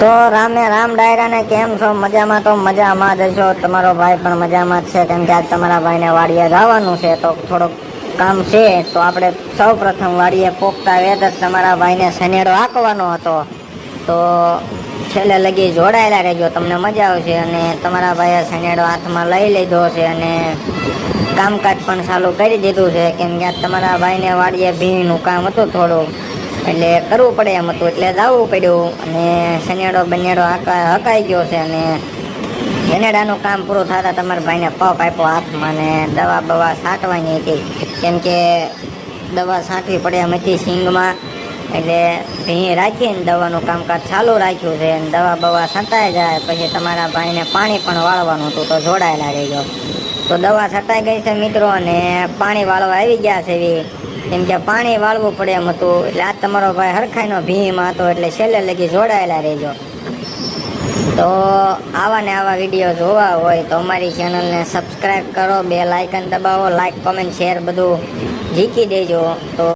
તો રામે રામ ડાયરા ને કેમ છો? મજામાં તો મજામાં જ છો. તમારો ભાઈ પણ મજામાં જ છે. કેમ કે આજ તમારા ભાઈને વાડીએ જવાનું છે. તો થોડોક કામ છે. તો આપણે સૌ પ્રથમ વાડીએ પોખતા વેત જ તમારા ભાઈને સનેડો આંકવાનો હતો. તો છેલ્લે લગી જોડાયેલા રહેજો. તમને મજા આવશે અને તમારા ભાઈએ સનેડો હાથમાં લઈ લીધો છે અને કામકાજ પણ ચાલુ કરી દીધું છે. કેમ કે તમારા ભાઈને વાડીએ ભીનું કામ હતું થોડું એટલે કરવું પડે એમ હતું. એટલે જવું પડ્યું અને બનિયાળો હકા, હકાઈ ગયો છે અને શનિયાળાનું કામ પૂરું થતા તમારા ભાઈને પપ આપ્યો હાથમાં ને દવા બવા છાંટવાની હતી. કેમ કે દવા છાંટવી પડે એમ હતી સિંગમાં. એટલે ભીં રાખીને દવાનું કામકાજ ચાલુ રાખ્યું છે અને દવા બવા છંટાઈ જાય. પછી તમારા ભાઈને પાણી પણ વાળવાનું હતું તો જોડાયેલા રહી ગયો તો દવા છટાઈ ગઈ છે મિત્રો અને પાણી વાળવા આવી ગયા છે એવી. કેમ કે પાણી વાળવું પડે એમ હતું. એટલે આ તમારો ભાઈ હરખાઈનો ભીમ હતો એટલે છેલ્લે લગી જોડાયેલા રહેજો. તો આવા ને આવા વીડિયો જોવા હોય તો અમારી ચેનલને સબસ્ક્રાઈબ કરો, બે લાઇકન દબાવો લાઇક કોમેન્ટ, શેર બધું જીકી દેજો. તો